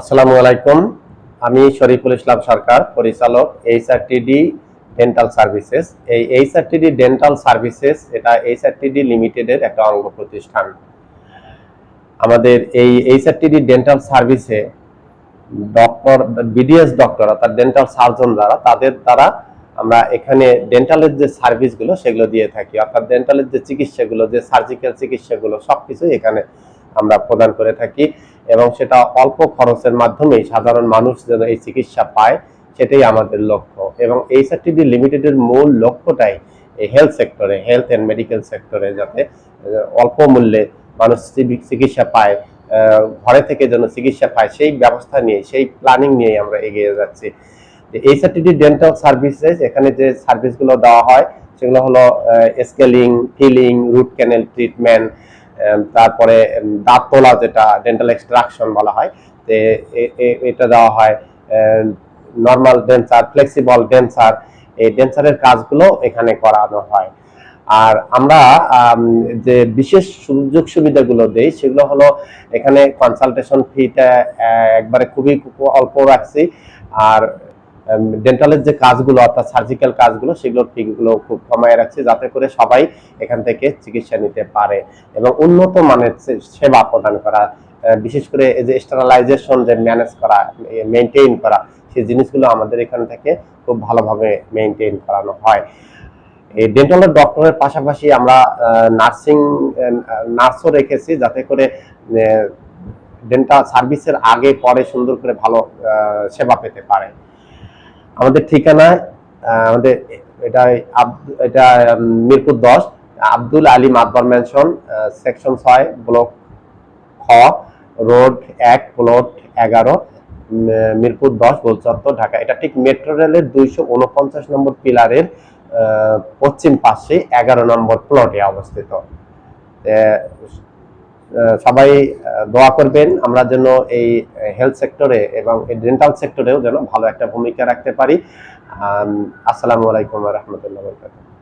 আসসালামু আলাইকুম। আমি শরীফুল ইসলাম সরকার, পরিচালক এইচআরটিডি ডেন্টাল সার্ভিসেস এই এইচআরটিডি ডেন্টাল সার্ভিসেস এটা এইচআরটিডি লিমিটেডের একটা অঙ্গ প্রতিষ্ঠান। আমাদের এই এইচআরটিডি ডেন্টাল সার্ভিসে ডক্টর বিডিএস ডক্টর অর্থাৎ ডেন্টাল সার্জন যারা, তাদের দ্বারা আমরা এখানে ডেন্টালের যে সার্ভিসগুলো সেগুলো দিয়ে থাকি। অর্থাৎ ডেন্টালের যে চিকিৎসাগুলো, যে সার্জিক্যাল চিকিৎসাগুলো, সবকিছুই এখানে আমরা প্রদান করে থাকি। এবং সেটা অল্প খরচের মাধ্যমেই সাধারণ মানুষ যেন এই চিকিৎসা পায়, সেটাই আমাদের লক্ষ্য। এবং এইচআরটিডি লিমিটেডের মূল লক্ষ্যটাই এই হেলথ সেক্টরে হেলথ অ্যান্ড মেডিকেল সেক্টরে যাতে অল্প মূল্যে মানুষ চিকিৎসা পায় ঘরে থেকে যেন চিকিৎসা পায়, সেই ব্যবস্থা নিয়ে, সেই প্ল্যানিং নিয়ে আমরা এগিয়ে যাচ্ছি। এইচআরটিডি ডেন্টাল সার্ভিসেস এখানে যে সার্ভিসগুলো দেওয়া হয়, সেগুলো হলো scaling filling root canal treatment তারপরে দাঁত তোলা যেটা ডেন্টাল এক্সট্রাকশন বলা হয় এটা দেওয়া হয় নর্মাল ডেন্সার ফ্লেক্সিবল ডেন্সার এই ডেন্সারের কাজগুলো এখানে করানো হয়। আর আমরা যে বিশেষ সুযোগ সুবিধাগুলো দেই, সেগুলো হলো এখানে কনসালটেশন ফিটা একবারে খুবই অল্প রাখছি। আর ডেন্টালের যে কাজগুলো, অর্থাৎ সার্জিক্যাল কাজগুলো সেগুলোর ফিগুলো খুব কমায় রাখছি যাতে করে সবাই এখান থেকে চিকিৎসা নিতে পারে এবং উন্নত মানের সেবা প্রদান করা বিশেষ করে এই যে স্টারালাইজেশন যে ম্যানেজ করা মেনটেইন করা, সেই জিনিসগুলো আমাদের এখান থেকে খুব ভালোভাবে মেনটেইন করানো হয়। এই ডেন্টালের ডক্টরের পাশাপাশি আমরা নার্সিং নার্সও রেখেছি যাতে করে ডেন্টাল সার্ভিসের আগে পরে সুন্দর করে ভালো সেবা পেতে পারে। আমাদের ঠিকানা আমাদের এটা এটা মিরপুর দশ, আব্দুল আলী মাদবর ম্যানশন সেকশন ছয় ব্লক খ রোড এক প্লট এগারো মিরপুর দশ, গোলচত্বর, ঢাকা। এটা ঠিক মেট্রো রেলের দুইশো উনপঞ্চাশ নম্বর পিলারের পশ্চিম পাশে এগারো নম্বর প্লটে অবস্থিত। সবাই দোয়া করবেন। আমরা যেন এই হেলথ সেক্টরে এবং এই ডেন্টাল সেক্টরেও যেন ভালো একটা ভূমিকা রাখতে পারি। আসসালামু আলাইকুম রহমতুল্লাহ বরকাতুহ।